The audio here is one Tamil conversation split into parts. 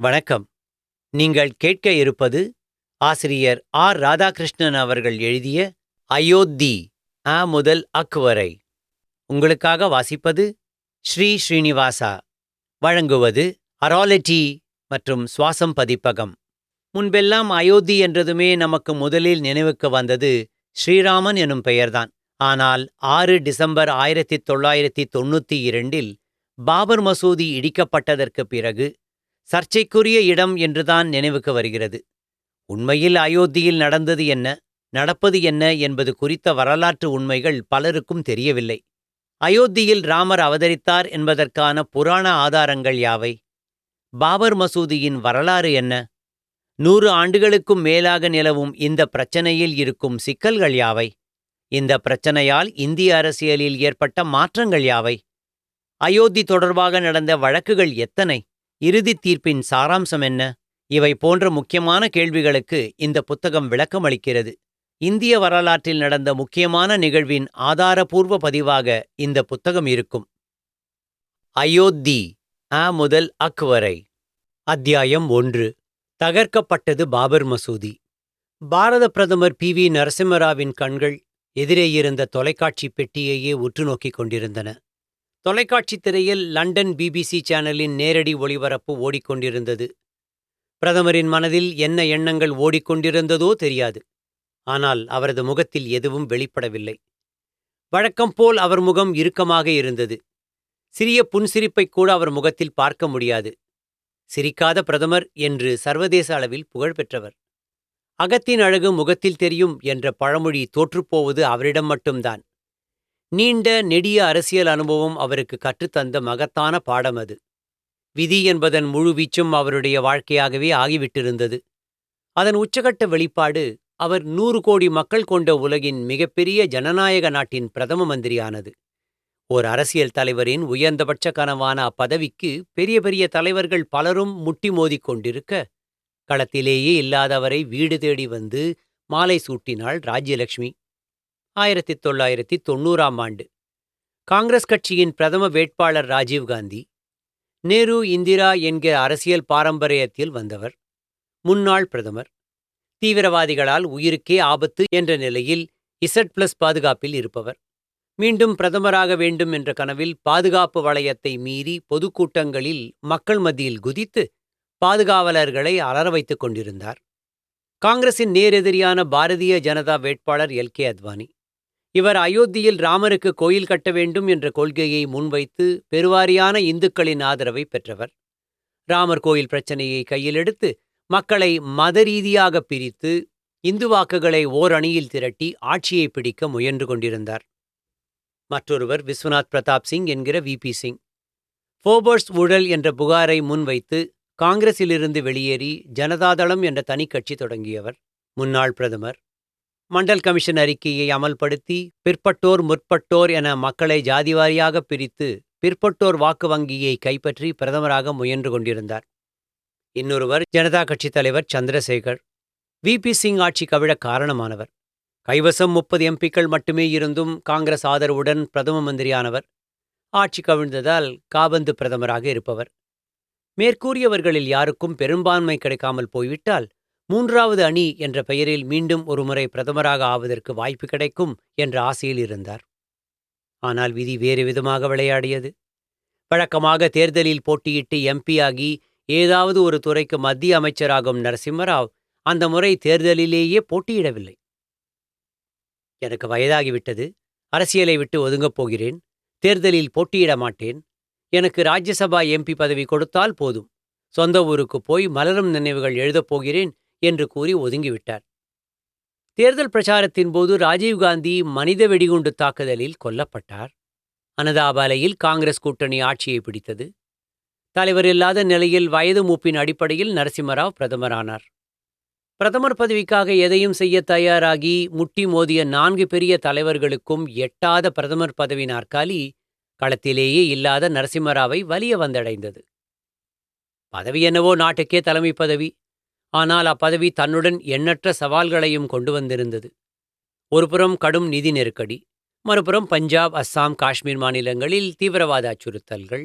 வணக்கம். நீங்கள் கேட்க இருப்பது ஆசிரியர் ஆர். ராதாகிருஷ்ணன் அவர்கள் எழுதிய அயோத்தி அ முதல் அக் வரை. உங்களுக்காக வாசிப்பது ஸ்ரீ ஸ்ரீனிவாசா. வழங்குவது அராலிட்டி மற்றும் சுவாசம் பதிப்பகம். முன்பெல்லாம் அயோத்தி என்றதுமே நமக்கு முதலில் நினைவுக்கு வந்தது ஸ்ரீராமன் எனும் பெயர்தான். ஆனால் ஆறு டிசம்பர் ஆயிரத்தி தொள்ளாயிரத்தி தொண்ணூத்தி இரண்டில் பாபர் மசூதி இடிக்கப்பட்டதற்குப் பிறகு சர்ச்சைக்குரிய இடம் என்றுதான் நினைவுக்கு வருகிறது. உண்மையில் அயோத்தியில் நடந்தது என்ன நடப்பது என்ன என்பது குறித்த வரலாற்று உண்மைகள் பலருக்கும் தெரியவில்லை. அயோத்தியில் ராமர் அவதரித்தார் என்பதற்கான புராண ஆதாரங்கள் யாவை? பாபர் மசூதியின் வரலாறு என்ன? நூறு ஆண்டுகளுக்கும் மேலாக நிலவும் இந்த பிரச்சனையில் இருக்கும் சிக்கல்கள் யாவை? இந்த பிரச்சனையால் இந்திய அரசியலில் ஏற்பட்ட மாற்றங்கள் யாவை? அயோத்தி தொடர்பாக நடந்த வழக்குகள் எத்தனை? இறுதி தீர்ப்பின் சாராம்சம் என்ன? இவை போன்ற முக்கியமான கேள்விகளுக்கு இந்த புத்தகம் விளக்கமளிக்கிறது இந்திய வரலாற்றில் நடந்த முக்கியமான நிகழ்வின் ஆதாரபூர்வ பதிவாக இந்த புத்தகம் இருக்கும். அயோத்தி அ முதல் அக் வரை. அத்தியாயம் ஒன்று. தகர்க்கப்பட்டது பாபர் மசூதி. பாரத பிரதமர் பி. வி. நரசிம்மராவின் கண்கள் எதிரே இருந்த தொலைக்காட்சி பெட்டியையே உற்று நோக்கிக் கொண்டிருந்தன. தொலைக்காட்சி திரையில் லண்டன் பிபிசி சேனலின் நேரடி ஒளிபரப்பு ஓடிக்கொண்டிருந்தது. பிரதமரின் மனதில் என்ன எண்ணங்கள் ஓடிக்கொண்டிருந்ததோ தெரியாது. ஆனால் அவரது முகத்தில் எதுவும் வெளிப்படவில்லை. வழக்கம் போல் அவர் முகம் இறுக்கமாக இருந்தது. சிறிய புன்சிரிப்பை கூட அவர் முகத்தில் பார்க்க முடியாது. சிரிக்காத பிரதமர் என்று சர்வதேச அளவில் புகழ் பெற்றவர். அகத்தின் அழகு முகத்தில் தெரியும் என்ற பழமொழி தோற்றுப்போவது அவரிடம் மட்டும்தான். நீண்ட நெடிய அரசியல் அனுபவம் அவருக்கு கற்றுத்தந்த மகத்தான பாடம் அது. விதி என்பதன் முழு வீச்சும் அவருடைய வாழ்க்கையாகவே ஆகிவிட்டிருந்தது. அதன் உச்சகட்ட வெளிப்பாடு அவர் நூறு கோடி மக்கள் கொண்ட உலகின் மிகப்பெரிய ஜனநாயக நாட்டின் பிரதம மந்திரியானது. ஓர் அரசியல் தலைவரின் உயர்ந்தபட்ச கனவான அப்பதவிக்கு பெரிய பெரிய தலைவர்கள் பலரும் முட்டி மோதிக் கொண்டிருக்க களத்திலேயே இல்லாதவரை வீடு தேடி வந்து மாலை சூட்டினாள் ராஜ்யலட்சுமி ஆயிரத்தி தொள்ளாயிரத்தி தொண்ணூறாம் ஆண்டு. காங்கிரஸ் கட்சியின் பிரதம வேட்பாளர் ராஜீவ்காந்தி நேரு இந்திரா என்கிற அரசியல் பாரம்பரியத்தில் வந்தவர் முன்னாள் பிரதமர் தீவிரவாதிகளால் உயிருக்கே ஆபத்து என்ற நிலையில் இசட் பிளஸ் பாதுகாப்பில் இருப்பவர். மீண்டும் பிரதமராக வேண்டும் என்ற கனவில் பாதுகாப்பு வளையத்தை மீறி பொதுக்கூட்டங்களில் மக்கள் மத்தியில் குதித்து பாதுகாவலர்களை அலற வைத்துக் கொண்டிருந்தார். காங்கிரசின் நேரெதிரியான பாரதிய ஜனதா வேட்பாளர் எல் கே அத்வானி இவர் அயோத்தியில் ராமருக்கு கோயில் கட்ட வேண்டும் என்ற கொள்கையை முன்வைத்து பெருவாரியான இந்துக்களின் ஆதரவை பெற்றவர். ராமர் கோயில் பிரச்சனையை கையில் எடுத்து மக்களை மத ரீதியாக பிரித்து இந்து வாக்குகளை ஓர் அணியில் திரட்டி ஆட்சியை பிடிக்க முயன்று கொண்டிருந்தார். மற்றொருவர் விஸ்வநாத் பிரதாப் சிங் என்கிற விபி சிங். ஃபோபர்ஸ் ஊழல் என்ற புகாரை முன்வைத்து காங்கிரசிலிருந்து வெளியேறி ஜனதாதளம் என்ற தனிக்கட்சி தொடங்கியவர். முன்னாள் பிரதமர். மண்டல் கமிஷன் அறிக்கையை அமல்படுத்தி பிற்பட்டோர் முற்பட்டோர் என மக்களை ஜாதிவாரியாக பிரித்து பிற்பட்டோர் வாக்கு வங்கியை கைப்பற்றி பிரதமராக முயன்று கொண்டிருந்தார். இன்னொருவர் ஜனதா கட்சித் தலைவர் சந்திரசேகர். வி. பி. சிங் ஆட்சி கவிழ காரணமானவர். கைவசம் முப்பது எம்பிக்கள் மட்டுமே இருந்தும் காங்கிரஸ் ஆதரவுடன் பிரதம மந்திரியானவர். ஆட்சி கவிழ்ந்ததால் காபந்து பிரதமராக இருப்பவர். மேற்கூறியவர்களில் யாருக்கும் பெரும்பான்மை கிடைக்காமல் போய்விட்டால் மூன்றாவது அணி என்ற பெயரில் மீண்டும் ஒருமுறை பிரதமராக ஆவதற்கு வாய்ப்பு கிடைக்கும் என்ற ஆசையில் இருந்தார். ஆனால் விதி வேறு விதமாக விளையாடியது. வழக்கமாக தேர்தலில் போட்டியிட்டு எம்பியாகி ஏதாவது ஒரு துறைக்கு மத்திய அமைச்சராகும் நரசிம்மராவ் அந்த முறை தேர்தலிலேயே போட்டியிடவில்லை. எனக்கு வயதாகிவிட்டது. அரசியலை விட்டு ஒதுங்கப் போகிறேன். தேர்தலில் போட்டியிட மாட்டேன். எனக்கு ராஜ்யசபா எம்பி பதவி கொடுத்தால் போதும். சொந்த ஊருக்கு போய் மலரும் நினைவுகள் எழுதப் போகிறேன். என்று கூறி ஒதுங்கிவிட்டார். தேர்தல் பிரச்சாரத்தின் போது ராஜீவ்காந்தி மனித வெடிகுண்டு தாக்குதலில் கொல்லப்பட்டார். அனதாபாலையில் காங்கிரஸ் கூட்டணி ஆட்சியை பிடித்தது. தலைவர் இல்லாத நிலையில் வயது மூப்பின் அடிப்படையில் நரசிம்மராவ் பிரதமரானார். பிரதமர் பதவிக்காக எதையும் செய்ய தயாராகி முட்டி மோதிய நான்கு பெரிய தலைவர்களுக்கும் எட்டாத பிரதமர் பதவி நாற்காலி களத்திலேயே இல்லாத நரசிம்மராவை வலிய வந்தடைந்தது. பதவி என்னவோ நாட்டுக்கே தலைமை பதவி. ஆனால் அப்பதவி தன்னுடன் எண்ணற்ற சவால்களையும் கொண்டு வந்திருந்தது. ஒருபுறம் கடும் நிதி நெருக்கடி மறுபுறம் பஞ்சாப் அஸ்ஸாம் காஷ்மீர் மாநிலங்களில் தீவிரவாத அச்சுறுத்தல்கள்.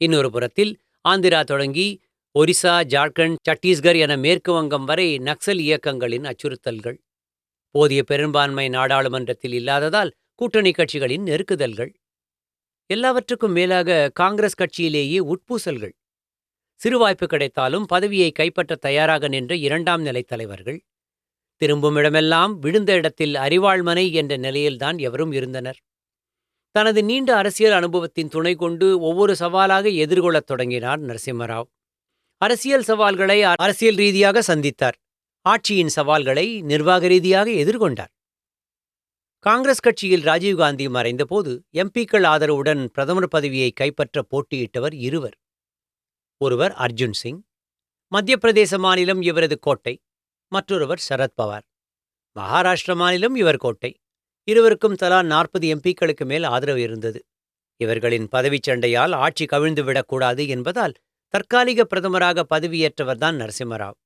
இன்னொரு புறத்தில் ஆந்திரா தொடங்கி ஒரிசா ஜார்க்கண்ட் சத்தீஸ்கர் என மேற்கு வங்கம் வரை நக்சல் இயக்கங்களின் அச்சுறுத்தல்கள். போதிய பெரும்பான்மை நாடாளுமன்றத்தில் இல்லாததால் கூட்டணி கட்சிகளின் நெருக்குதல்கள். எல்லாவற்றுக்கும் மேலாக காங்கிரஸ் கட்சியிலேயே உட்பூசல்கள். சிறு வாய்ப்பு கிடைத்தாலும் பதவியை கைப்பற்ற தயாராக நின்ற இரண்டாம் நிலை தலைவர்கள். திரும்பும் இடமெல்லாம் விழுந்த இடத்தில் அறிவாள்மனை என்ற நிலையில்தான் எவரும் இருந்தனர். தனது நீண்ட அரசியல் அனுபவத்தின் துணை கொண்டு ஒவ்வொரு சவாலாக எதிர்கொள்ளத் தொடங்கினார் நரசிம்மராவ். அரசியல் சவால்களை அரசியல் ரீதியாக சந்தித்தார். ஆட்சியின் சவால்களை நிர்வாக ரீதியாக எதிர்கொண்டார். காங்கிரஸ் கட்சியில் ராஜீவ்காந்தி மறைந்தபோது எம்பிக்கள் ஆதரவுடன் பிரதமர் பதவியை கைப்பற்ற போட்டியிட்டவர் இருவர். ஒருவர் அர்ஜுன் சிங் மத்திய பிரதேச மாநிலம் இவரது கோட்டை மற்றொருவர் சரத்பவார் மகாராஷ்டிர மாநிலம் இவர் கோட்டை. இருவருக்கும் தலா நாற்பது எம்பிக்களுக்கு மேல் ஆதரவு இருந்தது. இவர்களின் பதவிச் சண்டையால் ஆட்சி கவிழ்ந்து விடக்கூடாது என்பதால் தற்காலிக பிரதமராக பதவியேற்றவர்தான் நரசிம்மராவ்.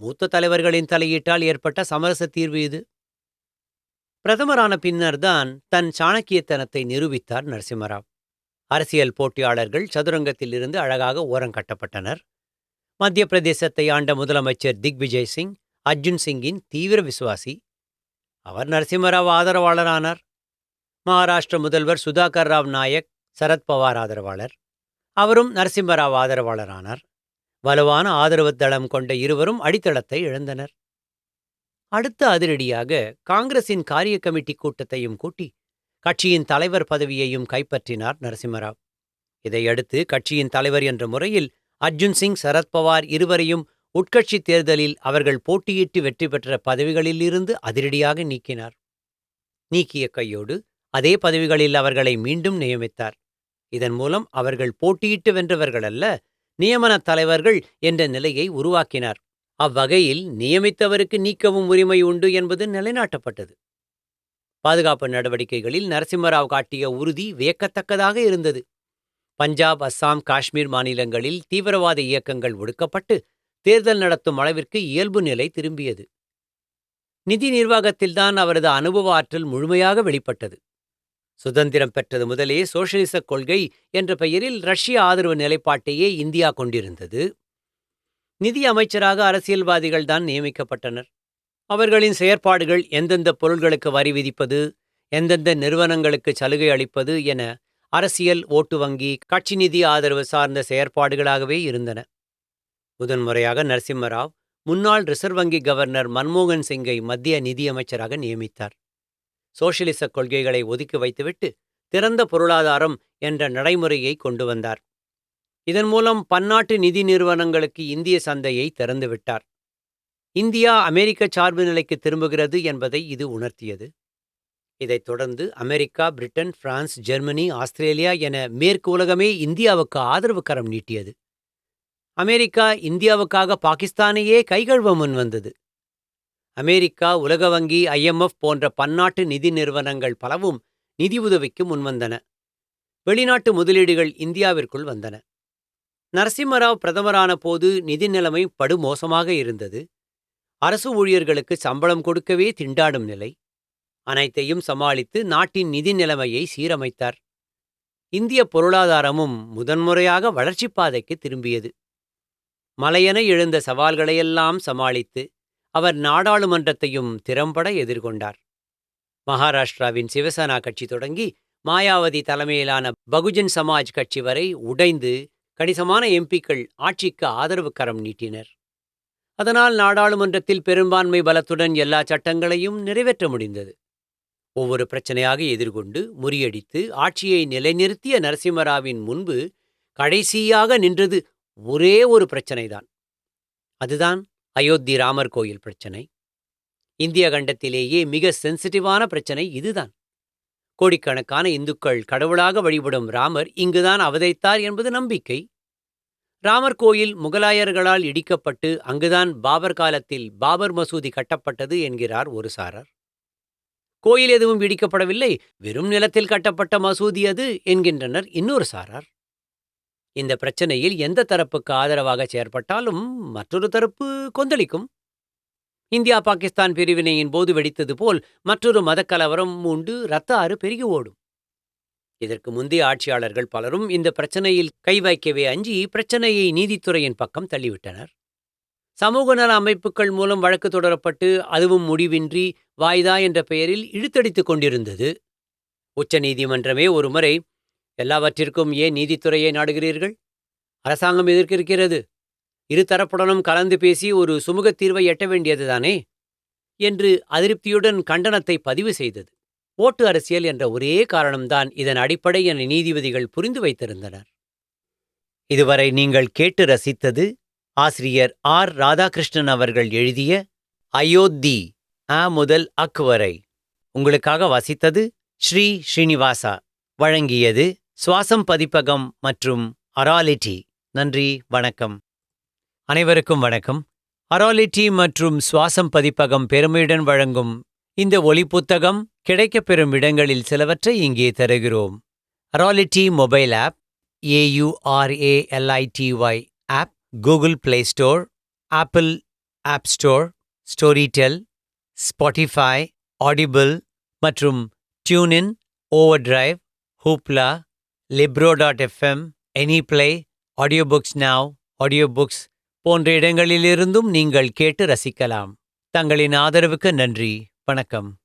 மூத்த தலைவர்களின் தலையீட்டால் ஏற்பட்ட சமரச தீர்வு இது. பிரதமரான பின்னர்தான் தன் சாணக்கியத்தனத்தை நிரூபித்தார் நரசிம்மராவ். அரசியல் போட்டியாளர்கள் சதுரங்கத்தில் இருந்து அழகாக ஓரங்கட்டப்பட்டனர் மத்திய பிரதேசத்தை ஆண்ட முதலமைச்சர் திக்விஜய் சிங் அர்ஜுன் சிங்கின் தீவிர விசுவாசி. அவர் நரசிம்மராவ் ஆதரவாளரானார். மகாராஷ்டிர முதல்வர் சுதாகர் ராவ் நாயக் சரத்பவார் ஆதரவாளர். அவரும் நரசிம்மராவ் ஆதரவாளரானார். வலுவான ஆதரவு தளம் கொண்ட இருவரும் அடித்தளத்தை இழந்தனர். அடுத்த அதிரடியாக காங்கிரசின் காரிய கமிட்டி கூட்டத்தையும் கூட்டி கட்சியின் தலைவர் பதவியையும் கைப்பற்றினார் நரசிம்மராவ். இதையடுத்து கட்சியின் தலைவர் என்ற முறையில் அர்ஜுன் சிங் சரத்பவார் இருவரையும் உட்கட்சித் தேர்தலில் அவர்கள் போட்டியிட்டு வெற்றி பெற்ற பதவிகளிலிருந்து அதிரடியாக நீக்கினார். நீக்கிய கையோடு அதே பதவிகளில் அவர்களை மீண்டும் நியமித்தார். இதன் மூலம் அவர்கள் போட்டியிட்டு வென்றவர்கள் அல்ல நியமன தலைவர்கள் என்ற நிலையை உருவாக்கினார். அவ்வகையில் நியமித்தவருக்கு நீக்கவும் உரிமை உண்டு என்பது நிலைநாட்டப்பட்டது. பாதுகாப்பு நடவடிக்கைகளில் நரசிம்மராவ் காட்டிய உறுதி வியக்கத்தக்கதாக இருந்தது. பஞ்சாப் அஸ்ஸாம் காஷ்மீர் மாநிலங்களில் தீவிரவாத இயக்கங்கள் ஒடுக்கப்பட்டு தேர்தல் நடத்தும் அளவிற்கு இயல்பு நிலை திரும்பியது. நிதி நிர்வாகத்தில்தான் அவரது அனுபவ ஆற்றல் முழுமையாக வெளிப்பட்டது. சுதந்திரம் பெற்றது முதலே சோசியலிச கொள்கை என்ற பெயரில் ரஷ்ய ஆதரவு நிலைப்பாட்டையே இந்தியா கொண்டிருந்தது. நிதி அமைச்சராக அரசியல்வாதிகள் தான் நியமிக்கப்பட்டனர். அவர்களின் செயற்பாடுகள் எந்தெந்த பொருள்களுக்கு வரி விதிப்பது எந்தெந்த நிறுவனங்களுக்கு சலுகை அளிப்பது என அரசியல் ஓட்டு வங்கி கட்சி நிதி ஆதரவு சார்ந்த செயற்பாடுகளாகவே இருந்தன. முதன்முறையாக நரசிம்மராவ் முன்னாள் ரிசர்வ் வங்கி கவர்னர் மன்மோகன் சிங்கை மத்திய நிதியமைச்சராக நியமித்தார். சோசியலிச கொள்கைகளை ஒதுக்கி வைத்துவிட்டு திறந்த பொருளாதாரம் என்ற நடைமுறையை கொண்டு வந்தார். இதன் மூலம் பன்னாட்டு நிதி நிறுவனங்களுக்கு இந்திய சந்தையை திறந்துவிட்டார். இந்தியா அமெரிக்க சார்பு நிலைக்கு திரும்புகிறது என்பதை இது உணர்த்தியது. இதைத் தொடர்ந்து America Britain France Germany Australia என மேற்கு உலகமே இந்தியாவுக்கு ஆதரவு கரம் நீட்டியது. அமெரிக்கா இந்தியாவுக்காக பாகிஸ்தானையே கைகழுவ முன்வந்தது அமெரிக்கா உலக வங்கி ஐஎம்எஃப் போன்ற பன்னாட்டு நிதி நிறுவனங்கள் பலவும் நிதி உதவிக்கு முன்வந்தன வெளிநாட்டு முதலீடுகள் இந்தியாவிற்குள் வந்தன. நரசிம்மராவ் பிரதமரான போது நிதி நிலைமை படுமோசமாக இருந்தது. அரசு ஊழியர்களுக்கு சம்பளம் கொடுக்கவே திண்டாடும் நிலை. அனைத்தையும் சமாளித்து நாட்டின் நிதி நிலைமையை சீரமைத்தார். இந்திய பொருளாதாரமும் முதன்முறையாக வளர்ச்சிப் பாதைக்கு திரும்பியது. மலையென எழுந்த சவால்களையெல்லாம் சமாளித்து அவர் நாடாளுமன்றத்தையும் திறம்பட எதிர்கொண்டார். மகாராஷ்டிராவின் சிவசேனா கட்சி தொடங்கி மாயாவதி தலைமையிலான பகுஜன் சமாஜ் கட்சி வரை உடைந்து கணிசமான எம்பிக்கள் ஆட்சிக்கு ஆதரவு கரம் நீட்டினர். அதனால் நாடாளுமன்றத்தில் பெரும்பான்மை பலத்துடன் எல்லா சட்டங்களையும் நிறைவேற்ற முடிந்தது. ஒவ்வொரு பிரச்சனையாக எதிர்கொண்டு முறியடித்து ஆட்சியை நிலைநிறுத்திய நரசிம்மராவின் முன்பு கடைசியாக நின்றது ஒரே ஒரு பிரச்சனைதான். அதுதான் அயோத்தி ராமர் கோயில் பிரச்சனை. இந்திய கண்டத்திலேயே மிக சென்சிட்டிவான பிரச்சனை இதுதான். கோடிக்கணக்கான இந்துக்கள் கடவுளாக வழிபடும் ராமர் இங்குதான் அவதரித்தார் என்பது நம்பிக்கை. ராமர் கோயில் முகலாயர்களால் இடிக்கப்பட்டு அங்குதான் பாபர் காலத்தில் பாபர் மசூதி கட்டப்பட்டது என்கிறார் ஒரு சாரர். கோயில் எதுவும் இடிக்கப்படவில்லை வெறும் நிலத்தில் கட்டப்பட்ட மசூதி அது என்கின்றனர் இன்னொரு சாரார். இந்த பிரச்சனையில் எந்த தரப்புக்கு ஆதரவாக செயற்பட்டாலும் மற்றொரு தரப்பு கொந்தளிக்கும். இந்தியா பாகிஸ்தான் பிரிவினையின் போது வெடித்தது போல் மற்றொரு மதக்கலவரம் மூண்டு இரத்த ஆறு பெருகி ஓடும். இதற்கு முந்தைய ஆட்சியாளர்கள் பலரும் இந்த பிரச்சனையில் கை வைக்கவே அஞ்சி பிரச்சனையை நீதித்துறையின் பக்கம் தள்ளிவிட்டனர். சமூக நல அமைப்புகள் மூலம் வழக்கு தொடரப்பட்டு அதுவும் முடிவின்றி வாய்தா என்ற பெயரில் இழுத்தடித்துக் கொண்டிருந்தது. உச்ச நீதிமன்றமே ஒருமுறை எல்லாவற்றிற்கும் ஏன் நீதித்துறையை நாடுகிறீர்கள்? அரசாங்கம் எதிர்க்கிருக்கிறது இருதரப்புடனும் கலந்து பேசி ஒரு சுமூக தீர்வை எட்ட வேண்டியதுதானே? என்று அதிருப்தியுடன் கண்டனத்தை பதிவு செய்தது. ஓட்டு அரசியல் என்ற ஒரே காரணம்தான் இதன் அடிப்படை என நீதிபதிகள் புரிந்து வைத்திருந்தனர். இதுவரை நீங்கள் கேட்டு ரசித்தது ஆசிரியர் ஆர். ராதாகிருஷ்ணன் அவர்கள் எழுதிய அயோத்தி ஆ முதல் அக் வரை. உங்களுக்காக வாசித்தது ஸ்ரீ ஸ்ரீனிவாசா. வழங்கியது சுவாசம் பதிப்பகம் மற்றும் அராலிட்டி. நன்றி வணக்கம். அனைவருக்கும் வணக்கம். அராலிட்டி மற்றும் சுவாசம் பதிப்பகம் பெருமையுடன் வழங்கும் இந்த ஒலி புத்தகம் கிடைக்கப்பெறும் இடங்களில் சிலவற்றை இங்கே தருகிறோம். அராலிட்டி mobile app AURALITY app Google play store apple app store Storytel Spotify audible மற்றும் டியூனின் over drive ஹூப்லா லிப்ரோ dot FM any play audio books நாவ் ஆடியோ புக்ஸ் போன்ற இடங்களிலிருந்தும் நீங்கள் கேட்டு ரசிக்கலாம். தங்களின் ஆதரவுக்கு நன்றி. வணக்கம்.